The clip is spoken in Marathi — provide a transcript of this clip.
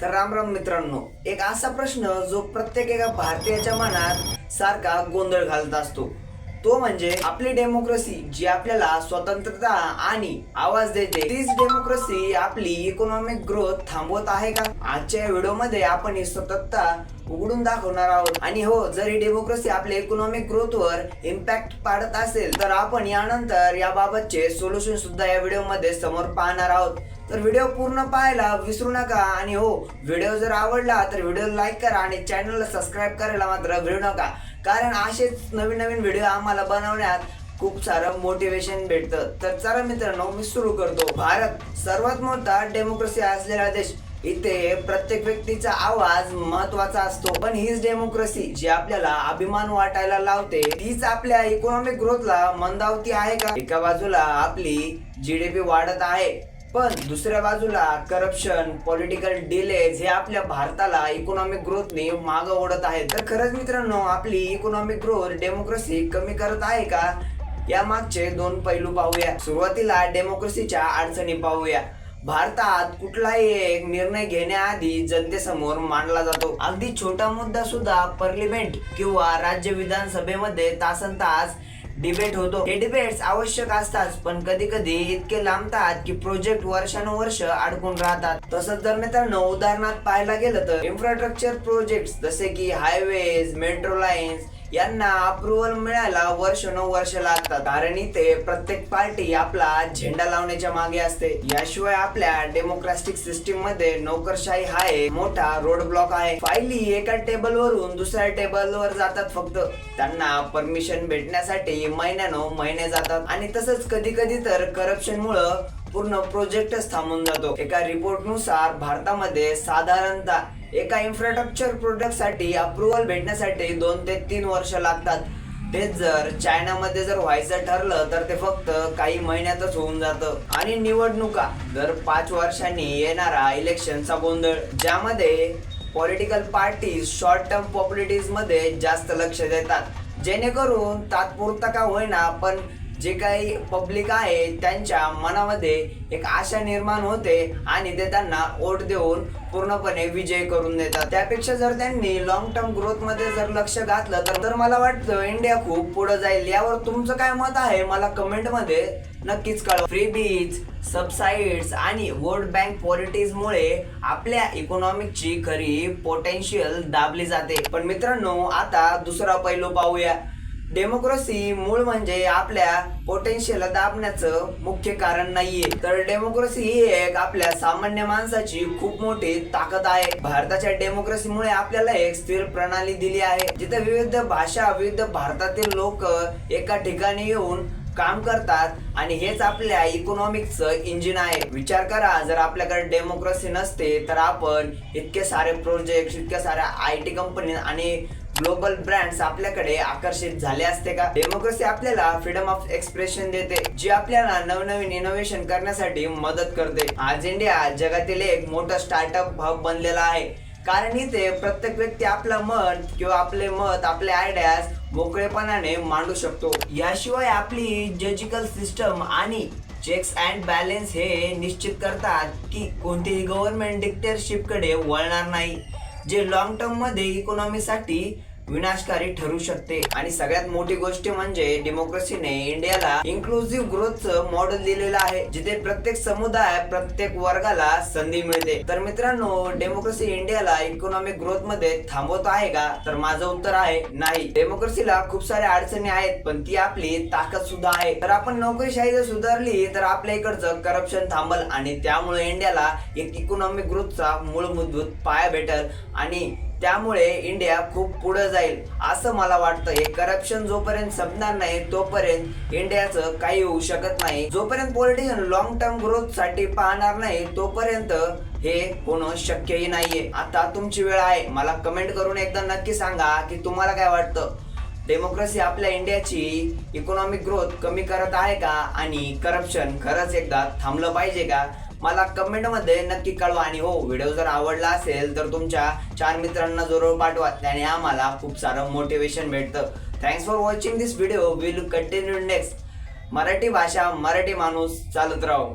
तर राम राम मित्रांनो एक असा प्रश्न जो प्रत्येक एका भारतीयाच्या मनात सारखा गोंधळ घालत असतो. तो म्हणजे आपली डेमोक्रेसी जी आपल्याला स्वतंत्रता आणि आवाज देते तीच डेमोक्रेसी आपली इकॉनॉमिक ग्रोथ थांबवत आहे का? आजच्या व्हिडिओ आपण ही स्वतंत्रता उघडून दाखवणार आहोत. आणि हो जरी डेमोक्रेसी आपल्या इकॉनॉमिक ग्रोथ वर इम्पॅक्ट पाडत असेल तर आपण यानंतर याबाबतचे सोल्युशन सुद्धा या व्हिडिओमध्ये समोर पाहणार आहोत. तर व्हिडिओ पूर्ण पाहायला विसरू नका आणि हो व्हिडिओ जर आवडला तर व्हिडिओ लाईक करा आणि चॅनलला सबस्क्राईब करायला मात्र विसरू नका. कारण असेच नवीन नवीन व्हिडिओ आम्हाला बनवण्यात खूप सारं मोटिवेशन भेटतं. तर चला मित्रांनो मी सुरू करतो. भारत सर्वात मोठा डेमोक्रेसी असलेला देश. इथे प्रत्येक व्यक्तीचा आवाज महत्त्वाचा असतो. पण हीच डेमोक्रेसी जी आपल्याला अभिमान वाटायला लावते तीच आपल्या इकॉनॉमिक ग्रोथला मंदावती आहे का? एका बाजूला आपली जीडीपी वाढत आहे. पण दुसऱ्या बाजूला करप्शन पॉलिटिकल डिलेज हे आपल्या भारताला इकॉनॉमिक ग्रोथने मागं ओढत आहे तर खरंच मित्रांनो आपली इकॉनॉमिक ग्रोथ डेमोक्रेसी कमी करत आहे का? या मागचे दोन पैलू पाहूया. सुरुवातीला डेमोक्रेसीच्या अडचणी पाहूया. भारतात कुठलाही एक निर्णय घेण्याआधी जनतेसमोर मांडला जातो. अगदी छोटा मुद्दा सुद्धा पार्लिमेंट किंवा राज्य विधानसभेमध्ये तासन तास डिबेट होतो. हे डिबेट्स आवश्यक असतात पण कधी कधी इतके लांबतात की प्रोजेक्ट वर्षानुवर्ष अडकून राहतात. तसंच जर मित्रांनो उदाहरणार्थ पाहायला गेलं तर इन्फ्रास्ट्रक्चर प्रोजेक्ट जसे की हायवेज मेट्रो लाईन्स यांना अप्रुव्हल मिळायला वर्ष नऊ वर्ष लागतात. कारण इथे प्रत्येक पार्टी आपला झेंडा लावण्याच्या मागे असते. याशिवाय आपल्या डेमोक्रॅटिक सिस्टीममध्ये नोकरशाही हा एक मोठा रोड ब्लॉक आहे. फायली एका टेबल वरून दुसऱ्या टेबल वर जातात फक्त. त्यांना परमिशन भेटण्यासाठी महिन्यानो महिने जातात. आणि तसंच कधी कधी तर करप्शन मुळे पूर्ण प्रोजेक्टच थांबून जातो. एका रिपोर्टनुसार भारतामध्ये साधारणतः एका इन्फ्रास्ट्रक्चर प्रोडक्टसाठी अप्रुव्हल भेटण्यासाठी दोन ते तीन वर्ष लागतात. तेच जर चायनामध्ये जर व्हायचं ठरलं तर ते फक्त काही महिन्यातच होऊन जातं. आणि निवडणुका दर पाच वर्षांनी येणारा इलेक्शनचा गोंधळ ज्यामध्ये पॉलिटिकल पार्टीज शॉर्ट टर्म पॉप्युलिटीजमध्ये जास्त लक्ष देतात. जेणेकरून तात्पुरता का होईना पण जे काही पब्लिक आहे त्यांच्या मनामध्ये एक आशा निर्माण होते आणि ते त्यांना वोट देऊन पूर्णपणे विजय करून देतात. त्यापेक्षा जर त्यांनी लॉंग टर्म ग्रोथमध्ये जर लक्ष घातलं तर तर मला वाटतं इंडिया खूप पुढे जाईल. यावर तुमचं काय मत आहे? मला कमेंटमध्ये नक्कीच कळवा. फ्री बीज सबसाइड्स आणि वर्ल्ड बँक पॉलिटीजमुळे मुळे आपल्या इकॉनॉमिकची खरी पोटेन्शियल दाबली जाते. पण मित्रांनो आता दुसरा पैलू पाहूया. डेमोक्रेसी मूळ म्हणजे आपल्या पोटेन्शियल दाबण्याचं मुख्य कारण नाहीये. तर डेमोक्रेसी ही एक आपल्या सामान्य माणसाची खूप मोठी ताकद आहे. भारताच्या डेमोक्रेसीमुळे आपल्याला एक स्थिर प्रणाली दिली आहे. जिथे विविध भाषा विविध भारतातील लोक एका ठिकाणी येऊन काम करतात आणि हेच आपल्या इकॉनॉमिकचं इंजिन आहे. विचार करा जर आपल्याकडे डेमोक्रेसी नसते तर आपण इतके सारे प्रोजेक्ट इतक्या साऱ्या आय टी कंपनी आणि ग्लोबल ब्रँड्स आपल्याकडे आकर्षित झाले असते का? डेमोक्रेसी आपल्याला फ्रीडम ऑफ एक्सप्रेशन देते जी आपल्याला नवनवीन इनोव्हेशन करण्यासाठी मदत करते. आज इंडिया जगातील एक मोठं स्टार्टअप हब बनलेला आहे. कारण इथे प्रत्येक व्यक्ती आपलं मत किंवा आपले मत आपले आयडियाज मोकळेपणाने मांडू शकतो. याशिवाय आपली जजिकल सिस्टम आणि चेक्स अँड बॅलेन्स हे निश्चित करतात की कोणतीही गव्हर्नमेंट डिक्टेरशिपकडे वळणार नाही. जे लॉंग टर्ममध्ये इकॉनॉमीसाठी विनाशकारी ठरू शकते. आणि सगळ्यात मोठी गोष्ट म्हणजे डेमोक्रेसीने इंडियाला इन्क्लुझिव्ह ग्रोथचं मॉडेल दिलेलं आहे जिथे प्रत्येक समुदाय प्रत्येक वर्गाला संधी मिळते. तर मित्रांनो डेमोक्रेसी इंडियाला इकॉनॉमिक ग्रोथमध्ये थांबवत आहे का? तर माझं उत्तर आहे नाही. डेमोक्रेसीला खूप साऱ्या अडचणी आहेत पण ती आपली ताकद सुद्धा आहे. तर आपण नोकरीशाही जर सुधारली तर आपल्या इकडचं करप्शन थांबल आणि त्यामुळे इंडियाला एक इकॉनॉमिक ग्रोथचा मूळ मूलभूत पाया भेटल. आणि त्यामुळे इंडिया खूप पुढं जाईल असं मला वाटतं. हे करप्शन जोपर्यंत संपणार नाही तोपर्यंत इंडियाचं काही होऊ शकत नाही. जोपर्यंत पॉलिटिशियन लॉंग टर्म ग्रोथसाठी पाहणार नाही तोपर्यंत हे होणं शक्यही नाहीये. आता तुमची वेळ आहे. मला कमेंट करून एकदा नक्की सांगा की तुम्हाला काय वाटतं? डेमोक्रेसी आपल्या इंडियाची इकॉनॉमिक ग्रोथ कमी करत आहे का? आणि करप्शन खरंच एकदा थांबलं पाहिजे का? मला कमेंटमध्ये नक्की कळवा आणि हो व्हिडिओ जर आवडला असेल तर तुमच्या चार मित्रांना जरूर पाठवा. त्याने आम्हाला खूप सारं मोटिवेशन भेटतं. Thanks for watching this video will continue next Marathi भाषा मराठी माणूस चालत राहू.